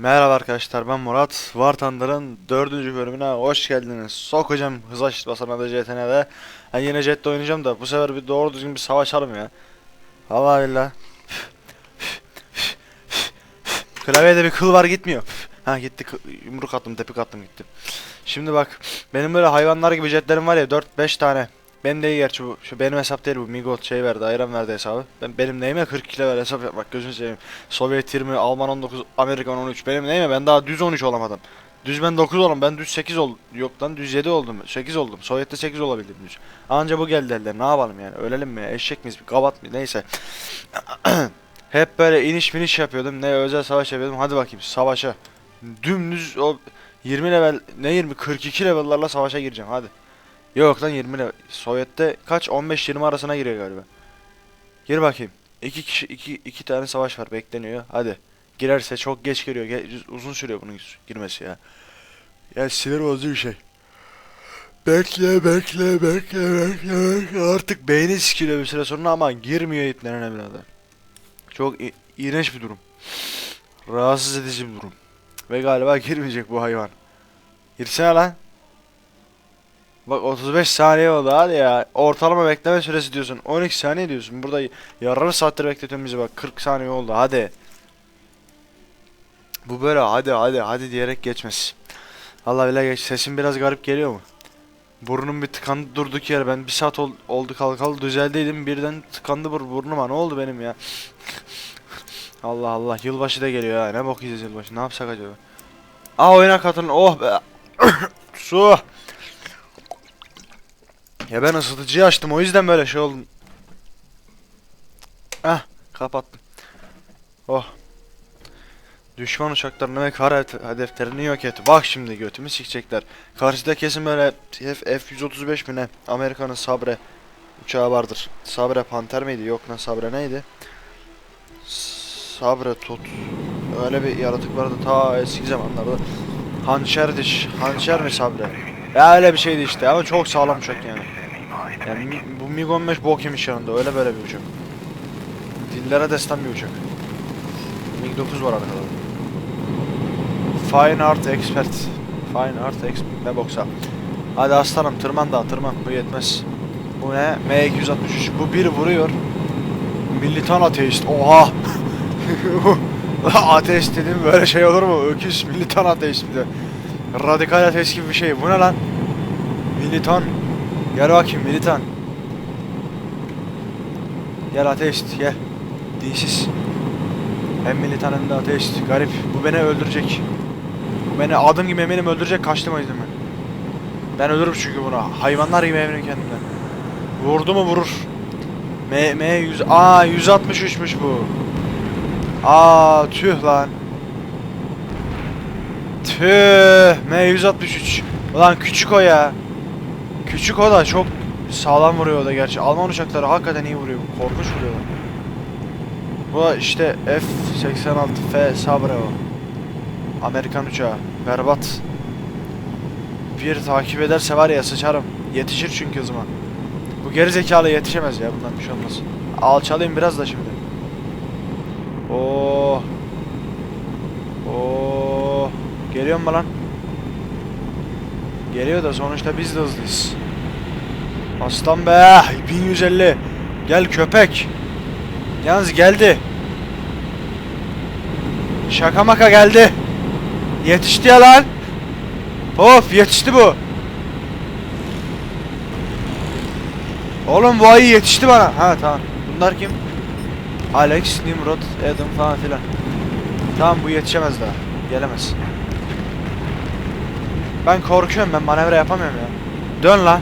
Merhaba arkadaşlar ben Murat. War Thunder'ın 4. bölümüne hoş geldiniz. Sokacağım hız basana da CTN'de. Ben yine Jet'te oynayacağım da bu sefer bir doğru düzgün bir savaşalım ya. Allah billah. Klavyede bir kıl var gitmiyor. Ha gitti yumruk attım tepik attım gitti. Şimdi bak benim böyle hayvanlar gibi jetlerim var ya 4-5 tane. Ben de iyi gerçi bu şu benim hesap değil bu Migot şey verdi ayran verdi hesabı. Ben benim neyime 40 kilo ver hesap yapmak gözünü seveyim. Sovyet 20, Alman 19, Amerikan 13. Benim neyime ben daha düz 13 olamadım. Düz ben 9 oldum. Ben düz 8 oldum. Yok lan düz 7 oldum. 8 oldum. Sovyet'te 8 olabildim düz. Anca bu geldi elden. Ne yapalım yani? Ölelim mi? Eşek miyiz? Kabat mı? Neyse. Hep böyle iniş miniş yapıyordum. Ne özel savaş yapıyordum. Hadi bakayım savaşa. Dümdüz o 20 level ne 20 42 level'larla savaşa gireceğim. Hadi. Yok lan 20 level. Sovyet'te kaç? 15-20 arasına giriyor galiba. Gir bakayım. İki kişi iki, iki tane savaş var bekleniyor. Hadi. Girerse çok geç giriyor. Ge- uzun sürüyor bunun girmesi ya. Ya sinir bozucu bir şey. Bekle bekle bekle bekle bekle. Artık beyni sikiliyor bir süre sonra ama girmiyor iplerine birader. Çok iğrenç bir durum. Rahatsız edici bir durum. Ve galiba girmeyecek bu hayvan. Girsene lan. Bak 35 saniye oldu hadi ya. Ortalama bekleme süresi diyorsun. 12 saniye diyorsun. Burada yarım saattir bekletiyorsun bizi bak. 40 saniye oldu hadi. Bu böyle hadi hadi hadi diyerek geçmez. Allah bile geç. Sesim biraz garip geliyor mu? Burnum bir tıkandı durduk yer. Ben bir saat ol- oldu kalkalı düzeldeydim. Birden tıkandı bur burnuma. Ne oldu benim ya? Allah Allah. Yılbaşı da geliyor ha. Ne bok yiyeceğiz yılbaşı? Ne yapsak acaba? Aa oyuna katılın. Oh be. Su. Ya ben ısıtıcıyı açtım o yüzden böyle şey oldum. Ah kapattım. Oh. Düşman uçaklarını ve kara hedef- hedeflerini yok et. Bak şimdi götümü sikecekler. Karşıda kesin böyle F- F-135 mi ne? Amerika'nın Sabre uçağı vardır. Sabre Panter miydi? Yok lan Sabre neydi? Sabre Tut. Öyle bir yaratık vardı ta eski zamanlarda. Hançer diş. Hançer mi Sabre? Ya öyle bir şeydi işte ama çok sağlam uçak yani. Yani bu MiG-15 bok yemiş yanında öyle böyle bir uçak. Dillere destan bir uçak. MiG-9 var arkada. Fine Art Expert. Fine Art Expert ne boksa. Hadi aslanım tırman daha tırman bu yetmez. Bu ne? M263 bu bir vuruyor. Militan ateist oha. ateist dedim böyle şey olur mu? Öküz militan ateist bir de. Radikal ateist gibi bir şey. Bu ne lan? Militan. Gel bakayım militan. Gel ateist gel. Dinsiz. Hem militan hem de. Garip. Bu beni öldürecek. Bu beni adım gibi eminim öldürecek. Kaçtım o yüzden ben. Ben ölürüm çünkü buna. Hayvanlar gibi eminim kendimden. Vurdu mu vurur. M, M 100. Aa 163'müş bu. Aa tüh lan. Tüh. M 163. Ulan küçük o ya. Küçük o da çok sağlam vuruyor o da gerçi. Alman uçakları hakikaten iyi vuruyor. Korkunç vuruyorlar. Bu işte F-86F Sabre o. Amerikan uçağı. Berbat. Bir takip ederse var ya sıçarım. Yetişir çünkü hızıma. Bu geri zekalı yetişemez ya bundan bir şey olmaz. Alçalayım biraz da şimdi. Oo. Oo. Geliyor mu lan? Geliyor da sonuçta biz de hızlıyız. Aslan be 1150. Gel köpek. Yalnız geldi. Şaka maka geldi. Yetişti ya lan. Of yetişti bu. Oğlum bu ayı yetişti bana. Ha tamam. Bunlar kim? Alex, Nimrod, Adam falan filan. Tamam bu yetişemez daha. Gelemez. Ben korkuyorum ben manevra yapamıyorum ya. Dön lan.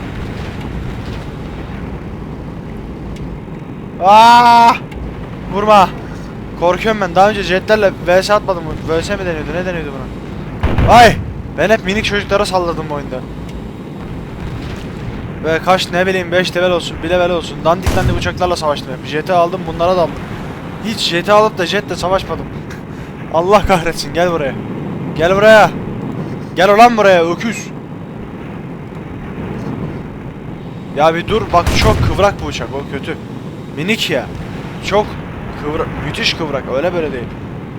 Aa! Vurma. Korkuyorum ben. Daha önce jetlerle vs atmadım? Vs mi deniyordu? Ne deniyordu buna? Vay! Ben hep minik çocuklara salladım bu oyunda. Ve kaç ne bileyim 5 level olsun, 1 level olsun. Dandik dandik uçaklarla savaştım hep. Jet'i aldım, bunlara daldım. Hiç jet'i alıp da jetle savaşmadım. Allah kahretsin gel buraya. Gel buraya. Gel ulan buraya öküz. Ya bir dur bak çok kıvrak bu uçak o kötü. Minik ya. Çok kıvrak, müthiş kıvrak öyle böyle değil.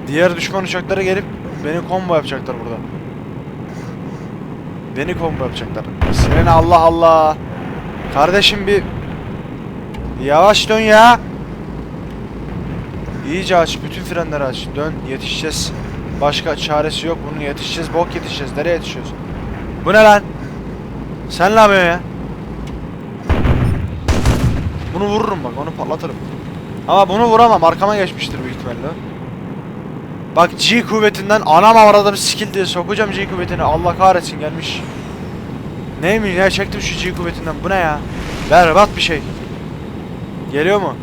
Diğer düşman uçaklara gelip beni combo yapacaklar burada. Beni combo yapacaklar. Senin Allah Allah. Kardeşim bir yavaş dön ya. İyice aç. Bütün frenleri aç. Dön. Yetişeceğiz. Başka çaresi yok. Bunun yetişeceğiz. Bok yetişeceğiz. Nereye yetişiyoruz? Bu ne lan? Sen ne yapıyorsun ya? Bunu vururum bak. Onu patlatırım. Ama bunu vuramam. Arkama geçmiştir büyük ihtimalle. Bak G kuvvetinden anam avradım skill diye sokacağım G kuvvetini. Allah kahretsin gelmiş. Neymiş ya çektim şu G kuvvetinden. Bu ne ya? Berbat bir şey. Geliyor mu?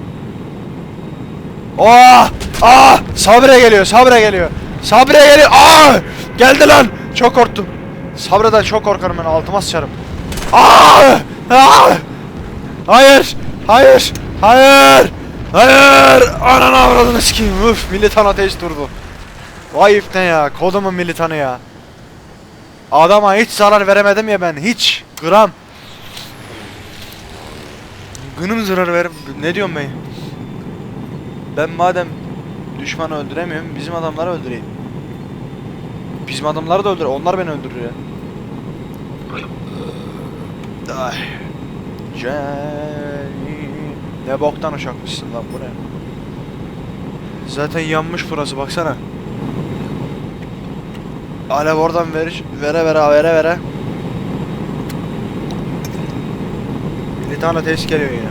Oh! Ah! Sabre geliyor, Sabre geliyor. Sabre geliyor. Ah! Geldi lan. Çok korktum. Sabre'den çok korkarım ben. Altıma sıçarım. Ah! Ah! Hayır! Hayır! Hayır! Hayır! Ananı avradını sikeyim. Üf, militan ateş durdu. Vay ne ya. Kodumun militanı ya. Adama hiç zarar veremedim ya ben. Hiç. Gram. Gınım zarar ver. Ne diyorum ben? Ben madem düşmanı öldüremiyorum, bizim adamları öldüreyim. Bizim adamları da öldür. Onlar beni öldürür ya. Ay. Jenny. Ne boktan uçakmışsın lan bu ne? Zaten yanmış burası baksana. Alev oradan ver, vere vere vere vere. Bir tane test geliyor yine.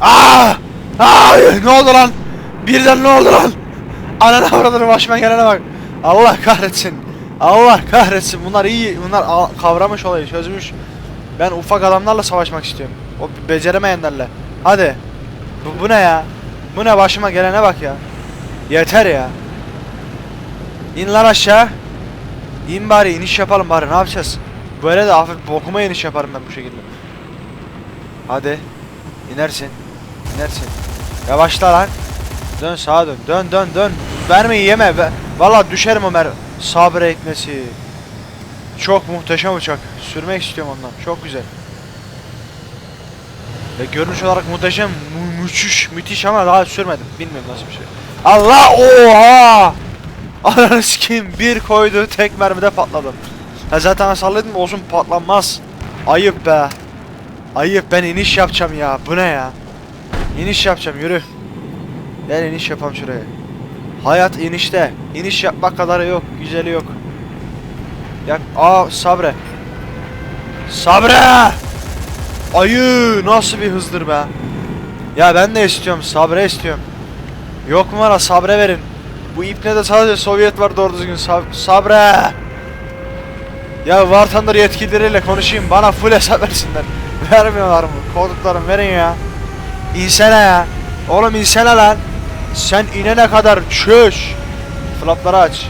Aa! Aa! Ne oldu lan? Birden ne oldu lan? Ananı avradını başıma gelene bak. Allah kahretsin. Allah kahretsin. Bunlar iyi. Bunlar kavramış olayı, çözmüş. Ben ufak adamlarla savaşmak istiyorum. O beceremeyenlerle. Hadi. Bu, bu ne ya? Bu ne başıma gelene bak ya. Yeter ya. İn lan aşağı. İn bari iniş yapalım bari ne yapacağız? Böyle de hafif bokuma iniş yaparım ben bu şekilde. Hadi. İnersin. İnersin. Yavaşla lan. Dön sağa dön. Dön dön dön. Vermeyi yeme. Valla düşerim Ömer. Sabre ekmesi. Çok muhteşem uçak. Sürmek istiyorum ondan. Çok güzel. Ve görünüş olarak muhteşem, mü- müthiş, müthiş ama daha sürmedim. Bilmiyorum nasıl bir şey. Allah oha! Ananı sikeyim bir koydu tek mermide patladım. Ha zaten salladım olsun patlanmaz. Ayıp be. Ayıp ben iniş yapacağım ya. Bu ne ya? İniş yapacağım yürü. Gel iniş yapalım şuraya. Hayat inişte. İniş yapmak kadarı yok. Güzeli yok. Ya aa sabre. Sabre! Ayı nasıl bir hızdır be. Ya ben de istiyorum sabre istiyorum. Yok mu bana sabre verin. Bu ipne de sadece Sovyet var doğru düzgün Sab- sabre. Ya War Thunder yetkilileriyle konuşayım bana full hesap versinler. Vermiyorlar mı? Koduklarım verin ya. İnsene ya. Oğlum insene lan. Sen inene kadar çöş. Flapları aç.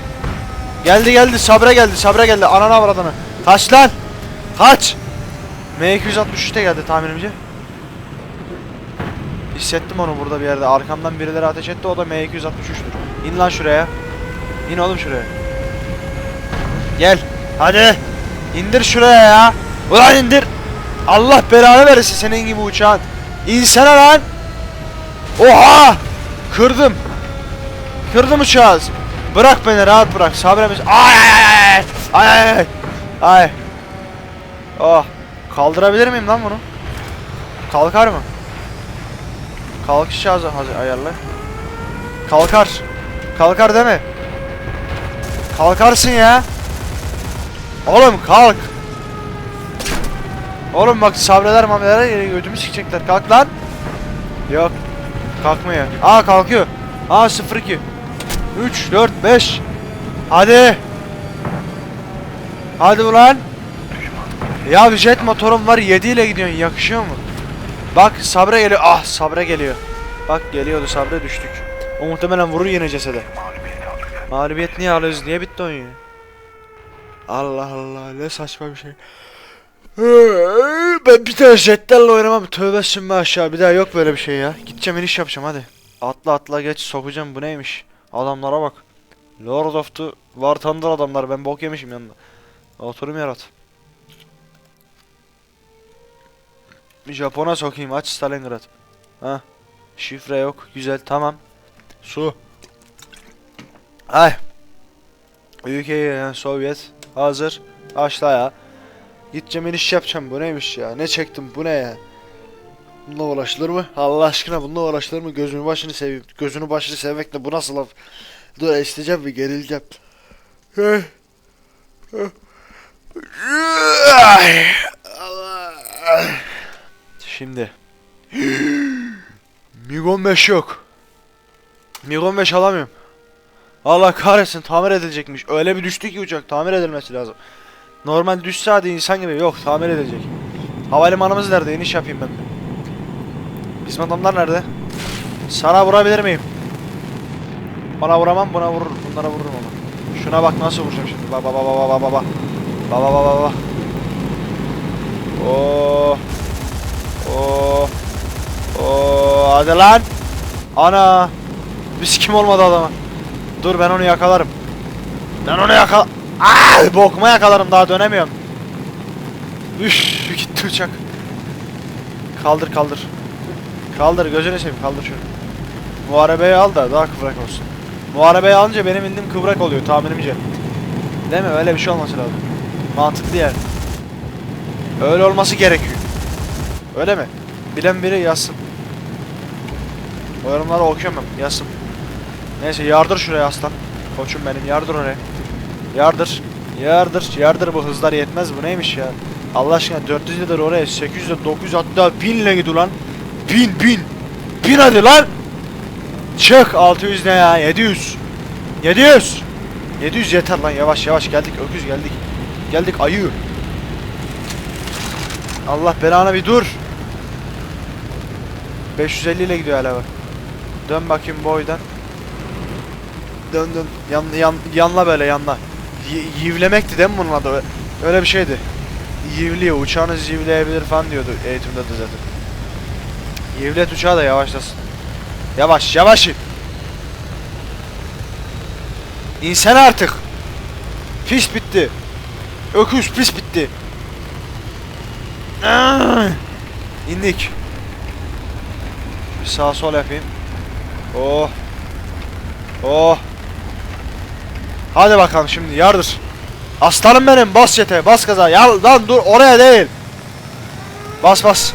Geldi geldi sabre geldi sabre geldi anana avradını. Kaç lan. Kaç. M263 de geldi tahminimce. Hissettim onu burada bir yerde. Arkamdan birileri ateş etti. O da M263'tür. İn lan şuraya. İn oğlum şuraya. Gel. Hadi. İndir şuraya ya. Ulan indir. Allah belanı verirsin senin gibi uçağın. İnsene lan. Oha. Kırdım. Kırdım uçağı. Bırak beni rahat bırak. Sabremiz. Ay ay ay ay. Ay ay. Oh. Kaldırabilir miyim lan bunu? Kalkar mı? Kalkış hazır ayarla. Kalkar. Kalkar değil mi? Kalkarsın ya. Oğlum kalk. Oğlum bak sabreler mamreler yere ödümü sikecekler. Kalk lan. Yok. Kalkmıyor. Aa kalkıyor. Aa 02. 3 4 5. Hadi. Hadi ulan. Ya bir jet motorum var 7 ile gidiyorsun yakışıyor mu? Bak Sabre geliyor. Ah Sabre geliyor. Bak geliyordu Sabre düştük. O muhtemelen vurur yine cesede. Mağlubiyet niye alıyoruz? Niye bitti oyun? Allah Allah ne saçma bir şey. Ben bir tane jetlerle oynamam. Tövbe sümme aşağı. Bir daha yok böyle bir şey ya. Gideceğim iniş yapacağım hadi. Atla atla geç sokacağım. Bu neymiş? Adamlara bak. Lord of the War Thunder adamlar. Ben bok yemişim yanında. Oturum yarat. Japon'a sokayım. Aç Stalingrad. Ha. Şifre yok. Güzel tamam. Su. Ay. Yani Sovyet. Hazır. Başla ya. Gideceğim iniş yapacağım. Bu neymiş ya? Ne çektim? Bu ne ya? Bununla uğraşılır mı? Allah aşkına bununla uğraşılır mı? Gözünü başını seveyim. Gözünü başını sevmekle bu nasıl laf? Dur isteyeceğim bir gerileceğim. Şimdi. MiG 15 yok. MiG 15 alamıyorum. Allah kahretsin tamir edilecekmiş. Öyle bir düştü ki uçak tamir edilmesi lazım. Normal düşse hadi insan gibi yok tamir edilecek. Havalimanımız nerede? İniş yapayım ben. Bizim adamlar nerede? Sana vurabilir miyim? Bana vuramam buna vurur. Bunlara vururum ama. Şuna bak nasıl vuracağım şimdi. Bak bak bak bak. Bak bak bak bak bak. Oo. Oo. Oo. Hadi lan. Ana. Biz kim olmadı adama. Dur ben onu yakalarım. Ben onu yakala... Aa, bokuma yakalarım daha dönemiyorum. Üf gitti uçak. Kaldır kaldır. Kaldır gözünü seveyim kaldır şunu. Muharebeyi al da daha kıvrak olsun. Muharebeyi alınca benim indim kıvrak oluyor tahminimce. Değil mi? Öyle bir şey olması lazım. Mantıklı yani. Öyle olması gerekiyor. Öyle mi? Bilen biri yazsın. O yorumları ben. Yazsın. Neyse yardır şuraya aslan. Koçum benim yardır oraya. Yardır. Yardır. Yardır bu hızlar yetmez bu neymiş ya. Allah aşkına 400 lira oraya 800 lira 900 hatta 1000 ile gidiyor lan. 1000 1000. 1000 hadi lan. Çık 600 ne ya 700. 700. 700 yeter lan yavaş yavaş geldik öküz geldik. Geldik ayı. Allah belanı bir dur. 550 ile gidiyor hala bak. Dön bakayım bu oydan. Dön dön. Yan, yan, yanla böyle yanla. Yivlemekti değil mi bunun adı? Öyle bir şeydi. Yivliyor. Uçağınız yivleyebilir falan diyordu eğitimde de zaten. Yivlet uçağı da yavaşlasın. Yavaş yavaş in. İnsan artık. Pis bitti. Öküz pis bitti. Ah! İndik. Bir sağ sol yapayım. Oh. Oh. Hadi bakalım şimdi yardır. Aslanım benim bas çete bas gaza. Ya lan dur oraya değil. Bas bas.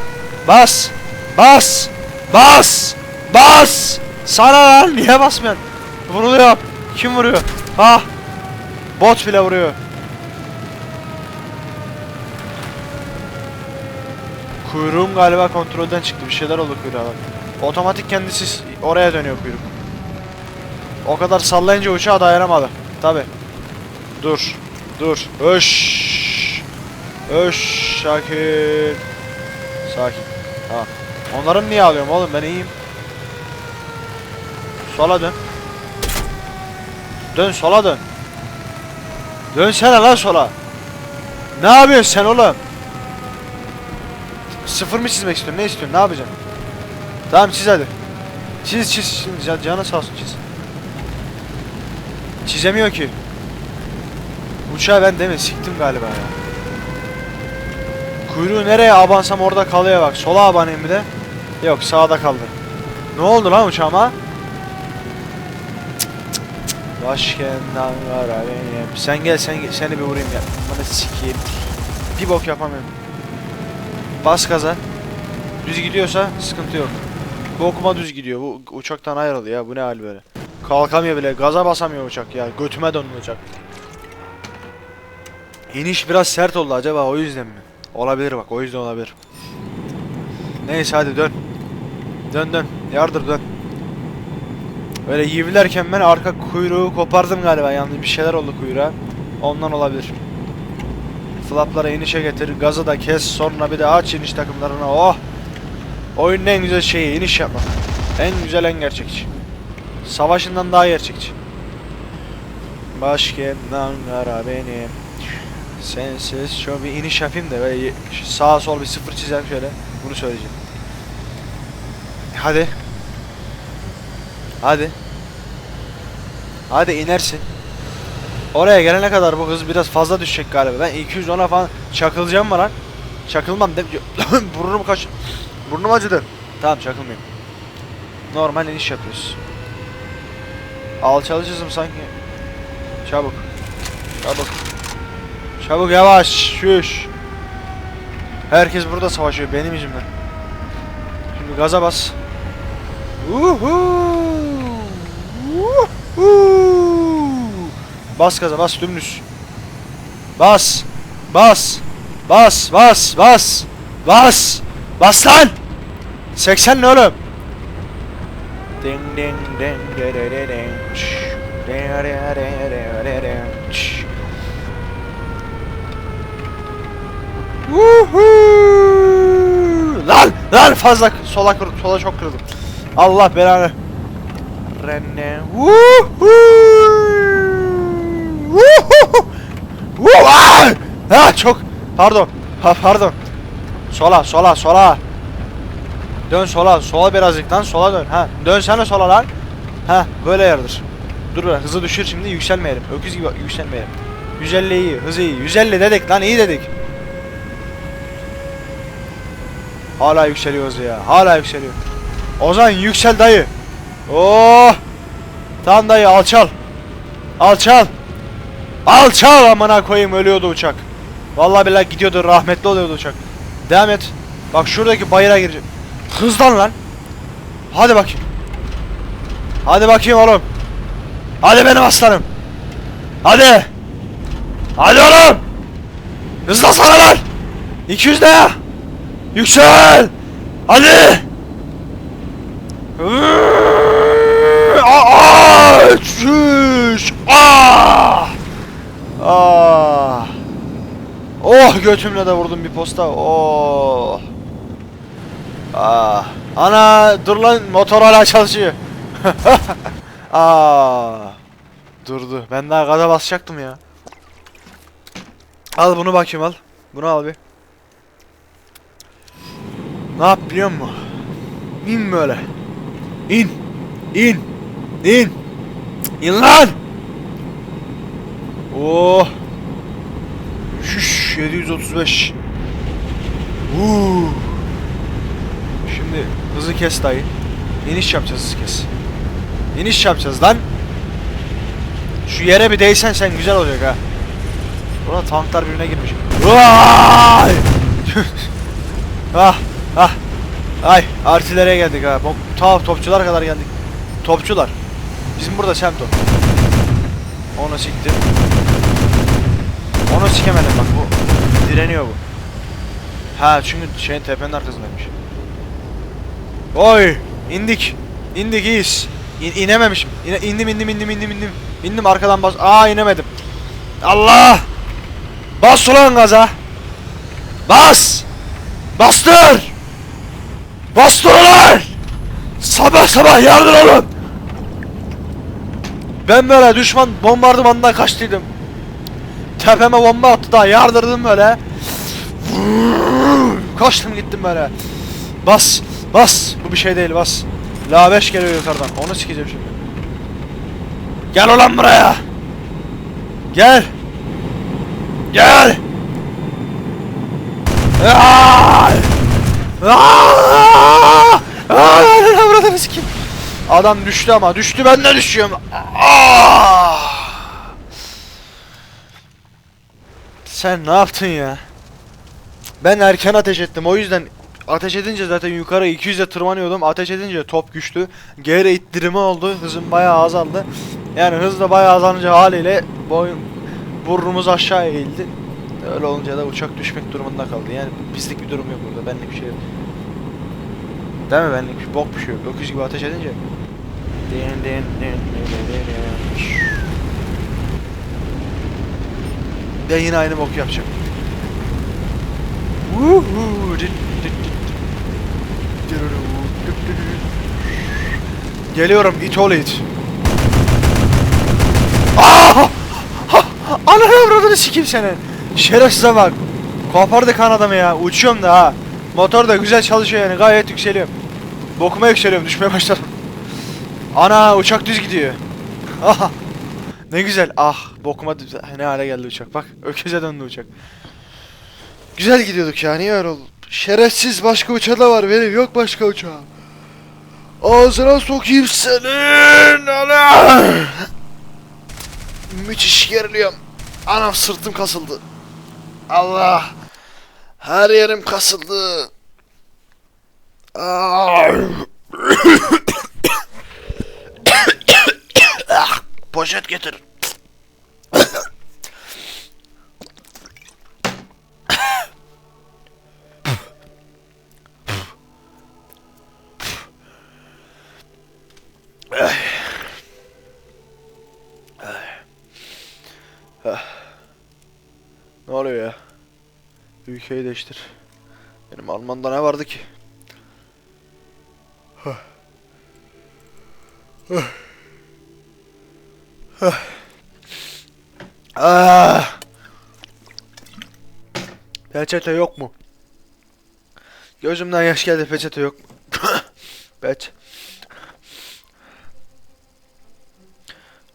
Bas. Bas. Bas. Bas. Sana lan niye basmıyorsun? Vuruluyor. Kim vuruyor? Ha. Bot bile vuruyor. Kuyruğum galiba kontrolden çıktı. Bir şeyler oldu kuyruğa. Otomatik kendisi oraya dönüyor kuyruk. O kadar sallayınca uçağa dayanamadı. Tabi. Dur. Dur. Öş. Öş. Sakin. Sakin. Ha. Onların niye alıyorum oğlum ben iyiyim. Sola dön. Dön sola dön. Dönsene lan sola. Ne yapıyorsun sen oğlum? Sıfır mı çizmek istiyorsun? Ne istiyorsun? Ne yapacaksın? Tamam çiz hadi. Çiz çiz. Can- canı sağ olsun çiz. Çizemiyor ki. Uçağı ben mi? Siktim galiba ya. Kuyruğu nereye abansam orada kalıyor bak. Sola abanayım bir de. Yok sağda kaldı. Ne oldu lan uçağıma? Başkendan var benim. Sen gel sen gel. Seni bir vurayım ya. Bana sikeyim. Bir bok yapamıyorum. Bas gaza. Düz gidiyorsa sıkıntı yok. Bu okuma düz gidiyor. Bu uçaktan ayrıldı ya. Bu ne hal böyle? Kalkamıyor bile. Gaza basamıyor uçak ya. Götüme döndü uçak. İniş biraz sert oldu acaba o yüzden mi? Olabilir bak o yüzden olabilir. Neyse hadi dön. Dön dön. Yardır dön. Böyle yivlerken ben arka kuyruğu kopardım galiba yalnız bir şeyler oldu kuyruğa. Ondan olabilir. Flaplara inişe getir, gazı da kes, sonra bir de aç iniş takımlarına. Oh! Oyunun en güzel şeyi iniş yapmak. En güzel en gerçekçi. Savaşından daha gerçekçi. Başkentten Ankara benim. Sensiz şöyle bir iniş yapayım da böyle sağa sol bir sıfır çizelim şöyle. Bunu söyleyeceğim. Hadi. Hadi. Hadi inersin. Oraya gelene kadar bu hız biraz fazla düşecek galiba. Ben 210'a falan çakılacağım mı lan? Çakılmam. De burnum kaç... Burnum acıdı. Tamam çakılmayayım. Normal iniş yapıyoruz. Alçalacağız sanki? Çabuk. Çabuk. Çabuk yavaş. Şuş. Herkes burada savaşıyor benim yüzümden. Şimdi gaza bas. Uhu. Uhu. Bas gaza bas dümdüz. Bas. Bas. Bas bas bas. Bas. Bas lan. 80 ne oğlum? Ding ding ding de de de ding. De de de de de de. Woohoo! Lan lan fazla sola kır, sola çok kırdım. Allah belanı. Renne. Woohoo! Woohoo! Woo! Ah! Ha çok pardon. Ha pardon. Sola sola sola. Dön sola sola birazcık lan sola dön. Ha dön sana sola lan. Ha böyle yardır. Dur biraz hızı düşür şimdi yükselmeyelim. Öküz gibi yükselmeyelim. 150 iyi, hızı iyi. 150 dedik lan iyi dedik. Hala yükseliyor hızı ya. Hala yükseliyor. Ozan yüksel dayı. Oh! Tamam dayı alçal. Alçal. Alçal amına koyayım ölüyordu uçak. Vallahi billahi gidiyordu rahmetli oluyordu uçak. Devam et. Bak şuradaki bayıra girecek. Hızlan lan. Hadi bakayım. Hadi bakayım oğlum. Hadi benim aslanım. Hadi. Hadi oğlum. Hızlansana lan. 200 ne? Yüksel. Hadi. Çüş. Aa. Aa. Oh götümle de vurdum bir posta. Oh. Ah. Ana dur lan motor hala çalışıyor. Aa. Durdu. Ben daha gaza basacaktım ya. Al bunu bakayım al. Bunu al bir. Ne yap biliyor musun? İn böyle. İn. İn. İn. İn lan. Oh. Şuş 735. Uuu. Şimdi hızı kes dayı. İniş yapacağız hızı kes. İniş yapacağız lan. Şu yere bir değsen sen güzel olacak ha. Burada tanklar birbirine girmiş. Vay! ah ah. Ay artileriye geldik ha. Bom ta topçular kadar geldik. Topçular. Bizim burada semto. Onu siktim. Onu sikemedim bak bu. Direniyor bu. Ha çünkü şeyin tepenin arkasındaymış. Oy! indik. İndik iyiyiz. İn, inememişim. İne, indim indim indim indim indim. İndim arkadan bas. Aa inemedim. Allah! Bas ulan gaza. Bas! Bastır! Bastır ulan! Sabah sabah yardım olun! Ben böyle düşman bombardımanından kaçtıydım. Tepeme bomba attı da yardırdım böyle. Kaçtım gittim böyle. Bas, bas. Bu bir şey değil bas. La 5 geliyor yukarıdan. Onu sikeceğim şimdi. Gel ulan buraya. Gel. Gel. Aaaa! Aaaa! Aaaa! Burada sikeyim. Adam düştü ama düştü ben de düşüyorum. Aaaa! Sen ne yaptın ya? Ben erken ateş ettim o yüzden ateş edince zaten yukarı 200'e tırmanıyordum. Ateş edince top güçlü. Geri ittirme oldu. Hızım bayağı azaldı. Yani hız da bayağı azalınca haliyle boyun burnumuz aşağı eğildi. Öyle olunca da uçak düşmek durumunda kaldı. Yani pislik bir durum yok burada. Benlik bir şey yok. Değil mi benlik bir bok bir şey yok. Öküz gibi ateş edince. Ben yine aynı bok yapacağım. Woohoo! Geliyorum it ol it. Aa! Ananı avradını sikeyim senin. Şerefsize bak. Kopardı kan adamı ya. Uçuyorum da ha. Motor da güzel çalışıyor yani. Gayet yükseliyorum. Bokuma yükseliyorum. Düşmeye başladım. Ana uçak düz gidiyor. Aha. Ne güzel. Ah bokuma düz. Ne hale geldi uçak. Bak öküze döndü uçak. Güzel gidiyorduk ya. Niye öyle oldu? Şerefsiz başka uçağı da var benim. Yok başka uçağı. Ağzına sokayım senin. Ana. Müthiş geriliyorum. Anam sırtım kasıldı. Allah. Her yerim kasıldı. Ah. Poşet getir. Ne oluyor ya? Ülkeyi değiştir. Benim Alman'da ne vardı ki? Peçete yok mu? Gözümden yaş geldi peçete yok mu? Peç.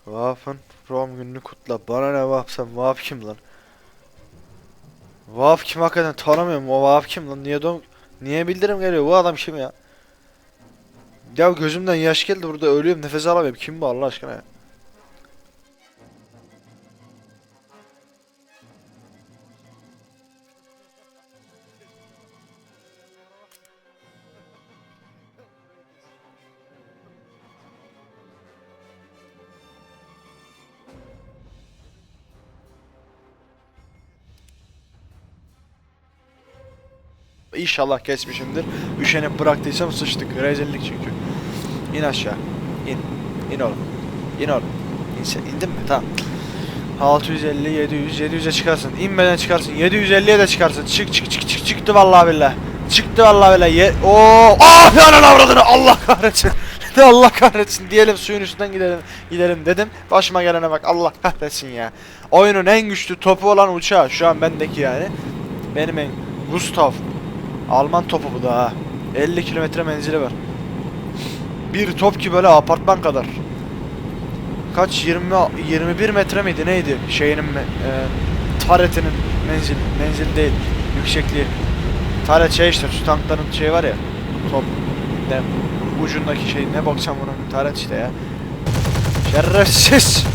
Vaf'ın prom gününü kutla. Bana ne Vaf sen Vaf kim lan? Vaf kim hakikaten tanımıyorum. O Vaf kim lan? Niye don Niye bildirim geliyor? Bu adam kim ya? Ya gözümden yaş geldi burada ölüyorum nefes alamıyorum. Kim bu Allah aşkına ya? İnşallah kesmişimdir. Üşenip bıraktıysam sıçtık. Rezillik çünkü. İn aşağı. İn. İn oğlum. İn oğlum. İn sen. İndin mi? Tamam. 650, 700, 700'e çıkarsın. İnmeden çıkarsın. 750'ye de çıkarsın. Çık çık çık çık çıktı vallahi billahi. Çıktı vallahi billahi. Ye Oo! Ah ya lan avradını Allah kahretsin. De Allah kahretsin diyelim suyun üstünden gidelim gidelim dedim. Başıma gelene bak Allah kahretsin ya. Oyunun en güçlü topu olan uçağı şu an bendeki yani. Benim en Gustav. Alman topu bu da ha. 50 kilometre menzili var. Bir top ki böyle apartman kadar. Kaç 20 21 metre miydi neydi şeyinin e, taretinin menzil menzil değil yüksekliği. Taret şey işte şu tankların şey var ya top ne ucundaki şey ne baksam bunun taret işte ya. Şerefsiz.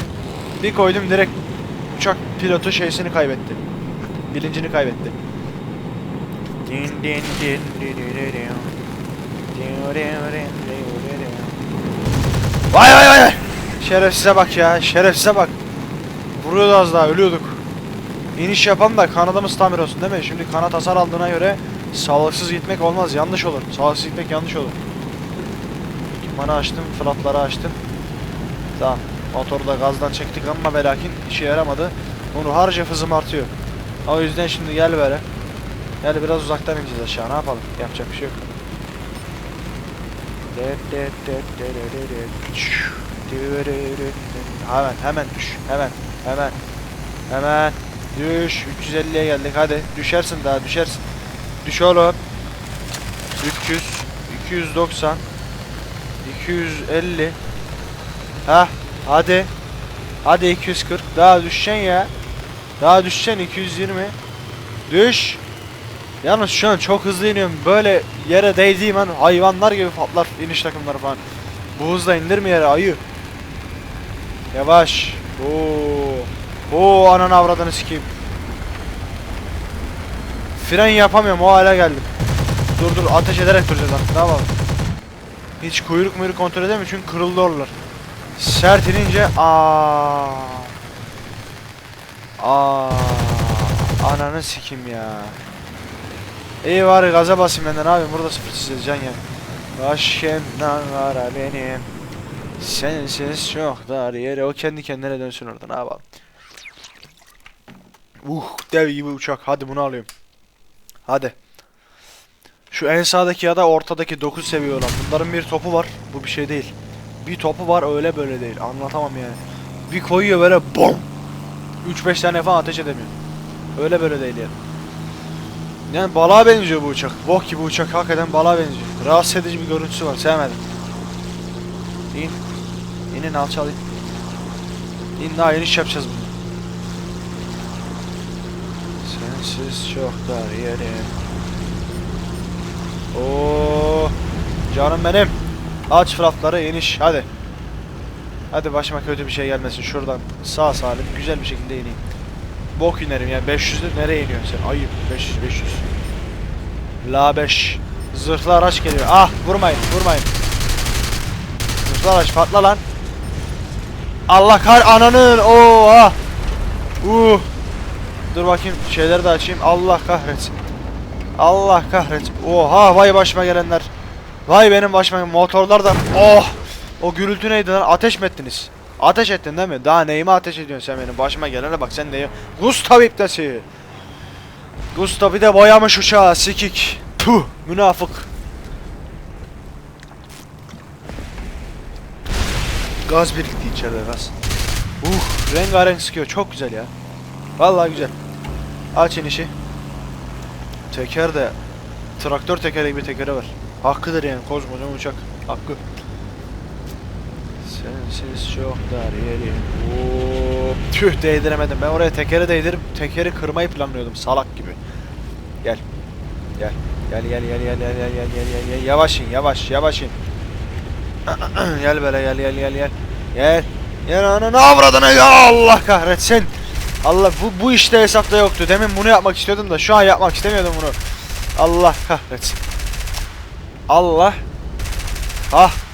Bir koydum direkt uçak pilotu şeysini kaybetti. Bilincini kaybetti. Din din din din din. Vay vay vay! Şerefsize bak ya, şerefsize bak. Vuruyordu az daha, ölüyorduk. İniş yapan da kanadımız tamir olsun değil mi? Şimdi kanat hasar aldığına göre sağlıksız gitmek olmaz, yanlış olur. Sağlıksız gitmek yanlış olur. Ekipmanı açtım, flatları açtım. Tamam, motoru da gazdan çektik ama ve lakin işe yaramadı. Onu harca hızım artıyor. O yüzden şimdi gel böyle. Gel biraz uzaktan ineceğiz aşağı, ne yapalım? Yapacak bir şey yok. Hemen hemen düş. Hemen hemen. Hemen. Düş. 350'ye geldik. Hadi. Düşersin daha düşersin. Düş oğlum. 300 290 250 ha hadi. Hadi 240 daha düşeceksin ya. Daha düşeceksin. 220 düş Yalnız şu an çok hızlı iniyorum. Böyle yere değdiğim an hayvanlar gibi patlar iniş takımları falan. Bu hızla indirme yere ayı. Yavaş. Oo. Oo ananı avradını sikeyim. Fren yapamıyorum o hale geldim. Dur dur ateş ederek duracağız artık ne yapalım. Hiç kuyruk muyruk kontrol edemiyorum çünkü kırıldı oralar. Sert inince aa. Aa. Ananı sikim ya. İyi var gaza basayım ben de ne yapayım burada sıfır çizeceğiz can ya. Başımdan kara benim. Sensiz çok dar yere o kendi kendine dönsün orada ne yapalım. Uh dev gibi uçak hadi bunu alıyorum. Hadi. Şu en sağdaki ya da ortadaki 9 seviye olan. Bunların bir topu var. Bu bir şey değil. Bir topu var öyle böyle değil. Anlatamam yani. Bir koyuyor böyle bom. 3-5 tane falan ateş edemiyor. Öyle böyle değil yani. Yani balığa benziyor bu uçak. Bok gibi uçak hakikaten balığa benziyor. Rahatsız edici bir görüntüsü var. Sevmedim. İn. İnin alçal in. Daha iniş yapacağız bunu. Sensiz çok dar yerim. Oo, canım benim. Aç flapları iniş hadi. Hadi başıma kötü bir şey gelmesin şuradan sağ salim güzel bir şekilde ineyim. Bok inerim ya 500'lü nereye iniyorsun sen? Ayıp 500 500. La 5. Zırhlı araç geliyor. Ah vurmayın vurmayın. Zırhlı araç patla lan. Allah kar ananın oha. Uh. Dur bakayım şeyleri de açayım. Allah kahretsin. Allah kahretsin. Oha vay başıma gelenler. Vay benim başıma motorlar da oh. O gürültü neydi lan? Ateş mi ettiniz? Ateş ettin değil mi? Daha neyime ateş ediyorsun sen benim başıma gelene bak sen neyi? Gustav iptesi. Gustav bir de boyamış uçağı sikik. Puh münafık. Gaz birikti içeride gaz. Uh rengarenk sıkıyor çok güzel ya. Vallahi güzel. Aç inişi. Teker de traktör tekeri gibi tekeri var. Hakkıdır yani koskocaman uçak. Hakkı. Sensiz çok dar yerim. Oo, tüh değdiremedim. Ben oraya tekeri değdirip tekeri kırmayı planlıyordum salak gibi. Gel. Gel. Gel gel gel gel gel gel gel gel gel gel yavaş in yavaş yavaş in. gel böyle gel gel gel gel. Gel. Gel ananı avradını ya Allah kahretsin. Allah bu bu işte hesapta yoktu. Demin bunu yapmak istiyordum da şu an yapmak istemiyordum bunu. Allah kahretsin. Allah. Ah.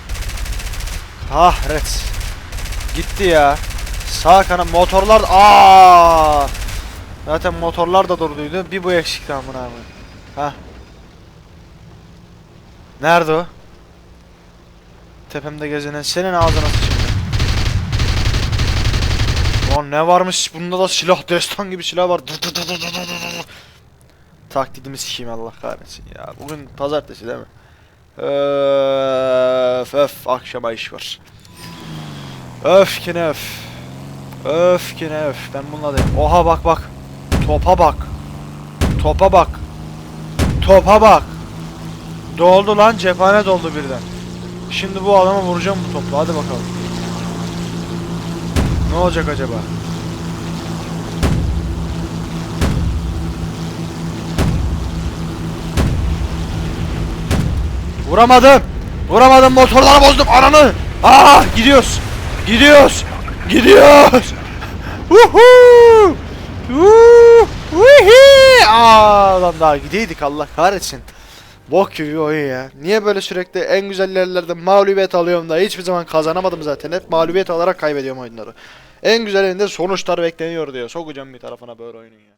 Kahret. Gitti ya. Sağ kanat motorlar aa. Zaten motorlar da durduydu. Bir bu eksikti amına abi. Ha. Nerede o? Tepemde gezinen senin ağzına sıçayım. Lan ne varmış bunda da silah destan gibi silah var. Dur, dur, dur, dur, dur, dur. Taklidimi sikeyim Allah kahretsin ya. Bugün pazartesi değil mi? Öf öf akşama iş var. Öf ki ne öf. Öf ki ne öf. Ben bununla değilim. Oha bak bak. Topa bak. Topa bak. Topa bak. Doldu lan cephane doldu birden. Şimdi bu adamı vuracağım bu topla. Hadi bakalım. Ne olacak acaba? Vuramadım. Vuramadım motorları bozdum ananı. Aa gidiyoruz. Gidiyoruz. Gidiyoruz. Uhu. Uhi. Aa lan daha gideydik Allah kahretsin. Bok gibi oyun ya. Niye böyle sürekli en güzel yerlerde mağlubiyet alıyorum da hiçbir zaman kazanamadım zaten. Hep mağlubiyet alarak kaybediyorum oyunları. En güzelinde sonuçlar bekleniyor diyor. Sokacağım bir tarafına böyle oyunun ya.